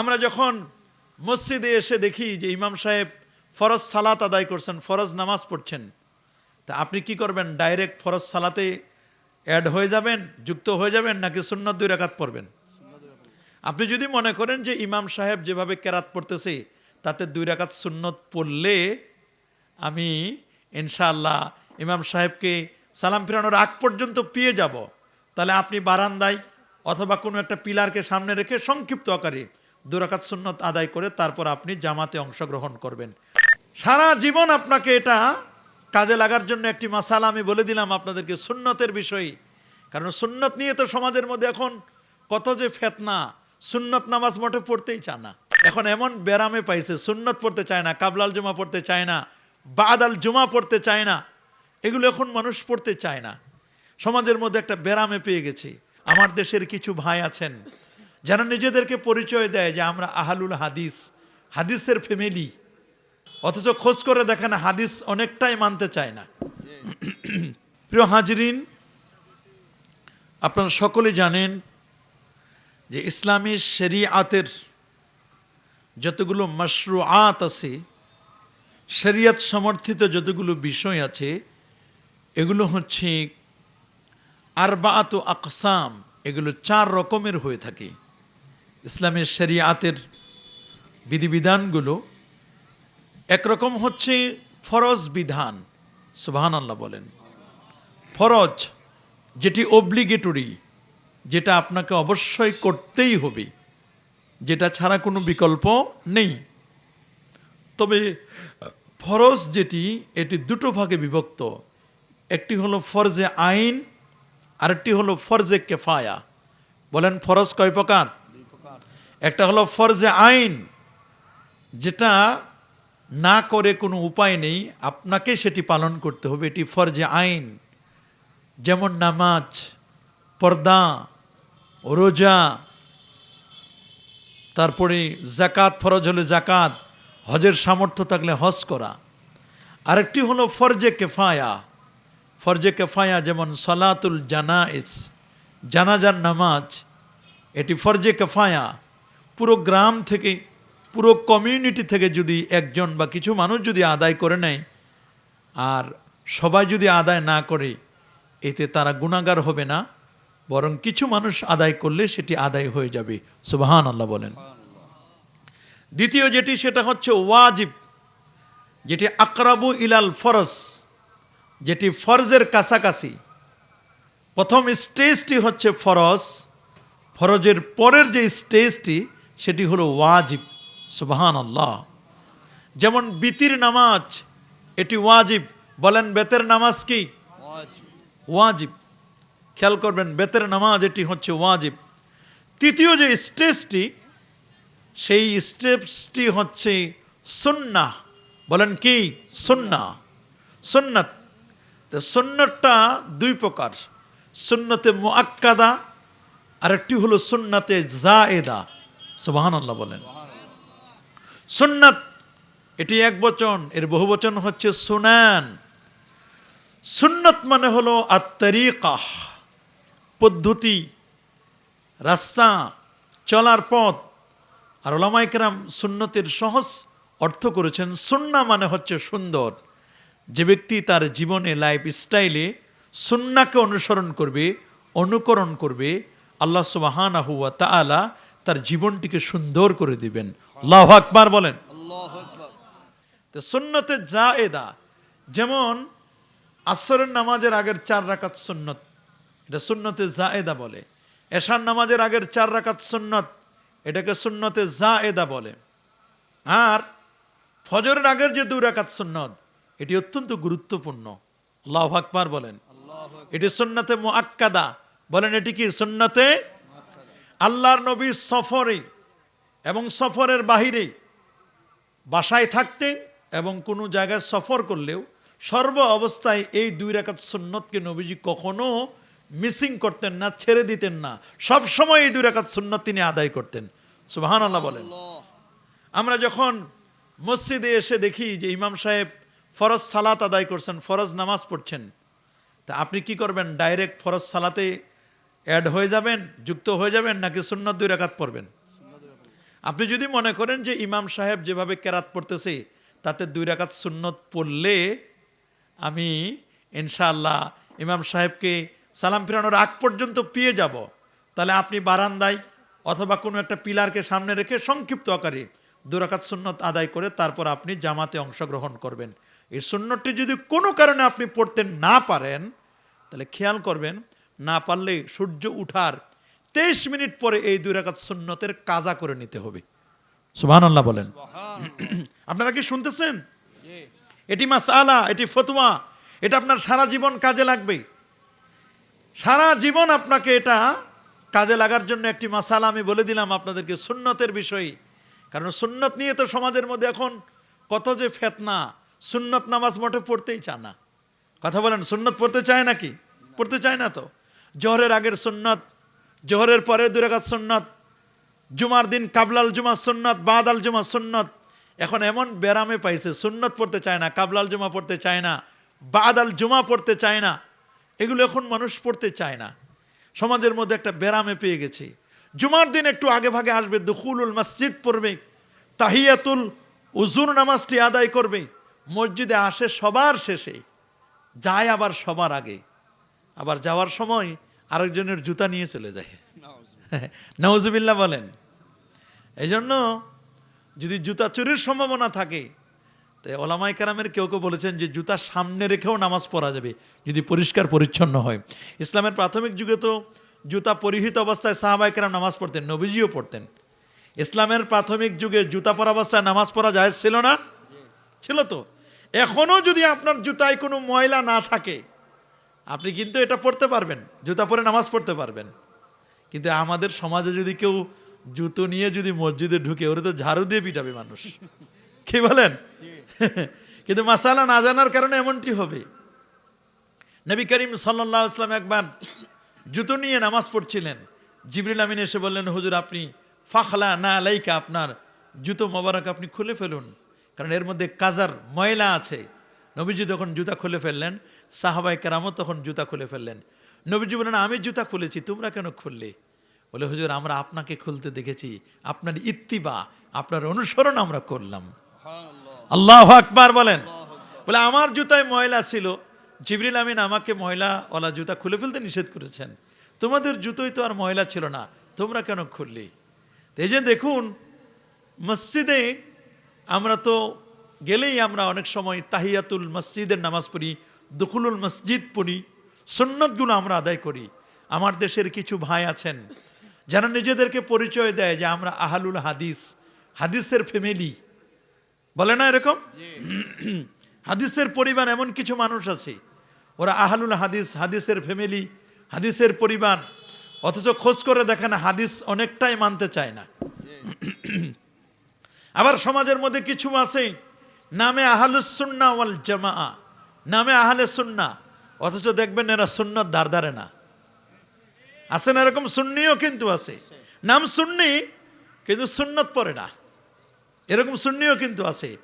আমরা যখন মসজিদে এসে দেখি যে ইমাম সাহেব ফরজ সালাত আদায় করছেন, ফরজ নামাজ পড়ছেন, তা আপনি কি করবেন? ডাইরেক্ট ফরজ সালাতে অ্যাড হয়ে যাবেন, যুক্ত হয়ে যাবেন, নাকি সুন্নত দুই রাকাত পড়বেন? আপনি যদি মনে করেন যে ইমাম সাহেব যেভাবে কেরাত পড়তেছে, তাতে দুই রাকাত সুন্নত পড়লে আমি ইনশাআল্লাহ ইমাম সাহেবকে সালাম ফিরানোর আগ পর্যন্ত পেয়ে যাব। তাহলে আপনি বারান্দায় অথবা কোনো একটা পিলারকে সামনে রেখে সংক্ষিপ্ত আকারে দুরাকাত সুন্নত আদায় করে তারপর আপনি জামাতে অংশগ্রহণ করবেন। সারা জীবন আপনাকে এটা কাজে লাগার জন্য একটি মাসাল আমি বলে দিলাম আপনাদেরকে সুন্নতের বিষয়ে। কারণ সুন্নত নিয়ে তো সমাজের মধ্যে এখন কত যে ফেতনা, সুন্নত নামাজ মোটে পড়তেই চায় না। এখন এমন ব্যারামে পাইছে, সুন্নত পড়তে চায় না, কাবলাল জুমা পড়তে চায় না, বাদাল জুমা পড়তে চায় না, এগুলো এখন মানুষ পড়তে চায় না। সমাজের মধ্যে একটা ব্যারামে পেয়ে গেছি। আমার দেশের কিছু ভাই আছেন যারা নিজেদেরকে পরিচয় দেয় যে আমরা আহালুল হাদিস, হাদিসের ফ্যামিলি অথচ খোঁজ করে দেখেন হাদিস অনেকটাই মানতে চায় না। প্রিয় হাজরিন, আপনারা সকলে জানেন যে ইসলামী শরিয়াতের যতগুলো মশরুআত আছে, শরিয়ত সমর্থিত যতগুলো বিষয় আছে, এগুলো হচ্ছে আরবাত ও আকসাম, এগুলো চার রকমের হয়ে থাকে। ইসলামের শরিয়াতের বিধিবিধানগুলো একরকম হচ্ছে ফরজ বিধান সুবাহান আল্লাহ বলেন। ফরজ যেটি অব্লিগেটরি যেটা আপনাকে অবশ্যই করতেই হবে, যেটা ছাড়া কোনো বিকল্প নেই। তবে ফরজ যেটি, এটি দুটো ভাগে বিভক্ত। একটি হলো ফরজে আইন, আরেকটি হলো ফরজে কেফায়া। বলেন ফরজ কয় প্রকার? একটা হলো ফরজে আইন, যেটা না করে কোনো উপায় নেই, আপনাকে সেটি পালন করতে হবে, এটি ফরজে আইন। যেমন নামাজ, পর্দা, রোজা, তারপরে জাকাত ফরজ হলে জাকাত হজের সামর্থ্য থাকলে হজ করা। আরেকটি হলো ফরজে কেফায়া। ফরজে কেফায়া যেমন সলাতুল জানাইস জানাজার নামাজ, এটি ফরজে কেফায়া। পুরো গ্রাম থেকে, পুরো কমিউনিটি থেকে যদি একজন বা কিছু মানুষ যদি আদায় করে নেয়, আর সবাই যদি আদায় না করে, এতে তারা গুণাগার হবে না, বরং কিছু মানুষ আদায় করলে সেটি আদায় হয়ে যাবে। সুবাহান আল্লাহ বলেন। দ্বিতীয় যেটি, সেটা হচ্ছে ওয়াজিব, যেটি আকরাবু ইলাল ফরজ, যেটি ফরজের কাছাকাছি। প্রথম স্টেজটি হচ্ছে ফরজ, ফরজের পরের যে স্টেজটি সেটি হলো ওয়াজিব সুবাহান আল্লাহ যেমন বিতির নামাজ এটি ওয়াজিব। বলেন বেতের নামাজ কি? ওয়াজিব। খেয়াল করবেন বেতের নামাজ এটি হচ্ছে ওয়াজিব। তৃতীয় যে স্টেজটি সেই স্টেপসটি হচ্ছে সুন্না বলেন কি? সুন্না সুন্নত। তো সুন্নতটা দুই প্রকার। সুন্নতে মুআক্কাদা আরেকটি হলো সুন্নাতে জায়েদা। সুবহানাল্লাহ বলেন। সুন্নাত, এটি এক বচন, এর বহু বচন হচ্ছে সুনান। সুন্নত মানে হলো আত্মারিকাহ পদ্ধতি, রাস্তা, চলার পথ। আর ওলামাইকেরাম সুন্নতের সহজ অর্থ করেছেন, সুন্না মানে হচ্ছে সুন্দর। যে ব্যক্তি তার জীবনে, লাইফ স্টাইলে সুন্নাকে অনুসরণ করবে, অনুকরণ করবে, আল্লাহ সুবাহানাহু ওয়া তাআলা তার জীবনটিকে সুন্দর করে দিবেন। আল্লাহ আকবার বলেন। তো সুন্নতে এদা যেমন আসরের নামাজের আগের চার রাকাত সুন্নত এটা সুন্নতে যা এদা বলে। এশার নামাজের আগের চার রাকাত সুন্নত এটাকে সুন্নতে যা এদা বলে। আর ফজরের আগের যে দুই রাকাত সুন্নত এটি অত্যন্ত গুরুত্বপূর্ণ। আল্লাহ আকবার বলেন। এটি সুন্নতে মুআক্কাদা বলেন এটি কি? সুন্নতে আল্লাহর নবী সফরে এবং সফরের বাহিরে বাসায় থাকতে এবং কোনো জায়গায় সফর করলেও সর্ব অবস্থায় এই দুই রাকাত সুন্নতকে নবীজি কখনো মিসিং করতেন না ছেড়ে দিতেন না। সব সময় এই দুই রাকাত সুন্নত তিনি আদায় করতেন। সুবাহান আল্লাহ। বলেন আমরা যখন মসজিদে এসে দেখি যে ইমাম সাহেব ফরজ সালাত আদায় করছেন ফরজ নামাজ পড়ছেন তা আপনি কি করবেন? ডাইরেক্ট ফরজ সালাতে অ্যাড হয়ে যাবেন, যুক্ত হয়ে যাবেন, নাকি সুন্নত দুই রাকাত পড়বেন? আপনি যদি মনে করেন যে ইমাম সাহেব যেভাবে কেরাত পড়তেছে, তাতে দুই রাকাত সুন্নত পড়লে আমি ইনশাআল্লাহ ইমাম সাহেবকে সালাম ফিরানোর আগ পর্যন্ত পেয়ে যাব। তাহলে আপনি বারান্দায় অথবা কোনো একটা পিলারকে সামনে রেখে সংক্ষিপ্ত আকারে দুরাকাত সুন্নত আদায় করে তারপর আপনি জামাতে অংশগ্রহণ করবেন। এই সুন্নতটি যদি কোনো কারণে আপনি পড়তে না পারেন, তাহলে খেয়াল করবেন না পারলে সূর্য উঠার তেইশ মিনিট পরে এই দুই রাকাত সুন্নতের কাজা করে নিতে হবে। সুবহানাল্লাহ বলেন। আপনারা কি শুনতেছেন? এটি মাসালা এটি ফতুয়া এটা আপনার সারা জীবন কাজে লাগবে। সারা জীবন আপনাকে এটা কাজে লাগার জন্য একটি মাসালা আমি বলে দিলাম আপনাদেরকে সুন্নতের বিষয়। কারণ সুন্নত নিয়ে তো সমাজের মধ্যে এখন কত যে ফেতনা সুন্নত নামাজ মোটে পড়তেই চায় না। কথা বলেন সুন্নত পড়তে চায় নাকি? পড়তে চায় না তো? জোহরের আগের সুন্নত, জোহরের পরে দুরাকাত সুন্নত, জুমার দিন কাবলাল জুমা সুন্নত, বাদাল জুমা সুন্নত। এখন এমন ব্যারামে পাইছে, সুন্নত পড়তে চায় না, কাবলাল জুমা পড়তে চায় না, বাদাল জুমা পড়তে চায় না, এগুলো এখন মানুষ পড়তে চায় না। সমাজের মধ্যে একটা ব্যারামে পেয়ে গেছি। জুমার দিন একটু আগে ভাগে আসবে, দুখুলুল মসজিদ পড়বে, তাহিয়াতুল উজুর নামাজটি আদায় করবে, মসজিদে আসে সবার শেষে, যায় আবার সবার আগে। আবার যাওয়ার সময় আরেকজনের জুতা নিয়ে চলে যায়। নওয়াজুবিল্লাহ বলেন এই জন্য যদি জুতা চুরির সম্ভাবনা থাকে তো ওলামাই কারামের কেউ কেউ বলেছেন যে জুতা সামনে রেখেও নামাজ পড়া যাবে যদি পরিষ্কার পরিচ্ছন্ন হয়। ইসলামের প্রাথমিক যুগে তো জুতা পরিহিত অবস্থায় সাহাবাই কারাম নামাজ পড়তেন নবীজিও পড়তেন। ইসলামের প্রাথমিক যুগে জুতা পরা অবস্থায় নামাজ পড়া যায় ছিল না? ছিল তো। এখনও যদি আপনার জুতায় কোনো ময়লা না থাকে আপনি কিন্তু এটা পড়তে পারবেন, জুতা পরে নামাজ পড়তে পারবেন। কিন্তু আমাদের সমাজে যদি কেউ জুতো নিয়ে যদি মসজিদে ঢুকে, ওরা তো ঝাড়ু দিয়ে পিটাবে মানুষ। কি বলেন? কিন্তু মাসালা না জানার কারণে এমনটি হবে। নবী করিম সাল্লাহ ইসলাম একবার জুতো নিয়ে নামাজ পড়ছিলেন। জিবরিল আমিন এসে বললেন, হুজুর, আপনি ফাখলা না লাইকা আপনার জুতো মোবারক আপনি খুলে ফেলুন। কারণ এর মধ্যে কাজার, ময়লা আছে। নবীজি যখন জুতা খুলে ফেললেন। সাহাবাই কেরামও তখন জুতা খুলে ফেললেন। নবীজি বললেন আমি জুতা খুলেছি তোমরা কেন খুললে? বলে হুজুর আমরা আপনাকে খুলতে দেখেছি আপনার ইত্তিবা আপনার অনুসরণ আমরা করলাম। আল্লাহ আকবার বলেন। বলে আমার জুতায় ময়লা ছিল জিবরিল আমিন আমাকে ময়লা ওলা জুতা খুলে ফেলতে নিষেধ করেছেন। তোমাদের জুতোই তো আর ময়লা ছিল না তোমরা কেন খুললে? এই যে দেখুন মসজিদে আমরা তো গেলেই আমরা অনেক সময় তাহিয়াতুল মসজিদের নামাজ পড়ি দুকুলুল মসজিদ পড়ি, সুন্নতগুলো আমরা আদায় করি। আমার দেশের কিছু ভাই আছেন, যারা নিজেদেরকে পরিচয় দেয় যে আমরা আহালুল হাদিস, হাদিসের ফ্যামিলি। বলে না এরকম? হাদিসের পরিবার এমন কিছু মানুষ আছে, ওরা আহালুল হাদিস, হাদিসের ফ্যামিলি, হাদিসের পরিবার, অথচ খোঁজ করে দেখেন হাদিস অনেকটাই মানতে চায় না। আবার সমাজের মধ্যে কিছু আছে, নামে আহালুসুন্না ওয়াল জামা নামে আহলে সুন্না অথচ দেখবেন এরা সুন্নত দারে না। আছে না এরকম? সুন্নিও কিন্তু আছে। নাম সুন্নি, কিন্তু সুন্নত পরে না। এরকম সুন্নিও কিন্তু আছে।